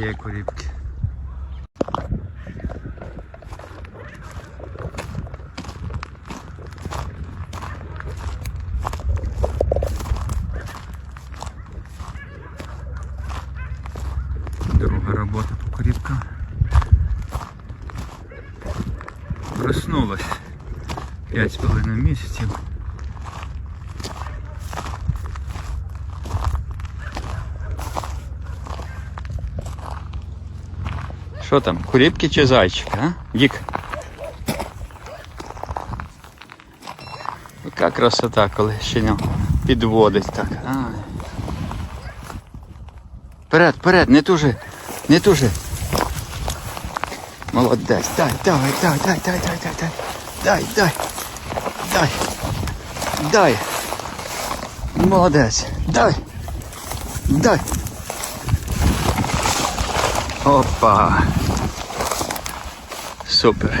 Є куріпки. Друга робота по куріпкам. Проснулась. П'ять з половиною місяців. Що там, куріпки чи зайчики, а? Дік. Яка красота, коли щеня підводить так. Ай. Вперед, вперед, не тужи, не тужи. Молодець, дай, давай, дай, дай, дай, дай, дай, дай. Дай, дай. Дай. Дай. Молодець. Дай. Дай. Опа. Супер.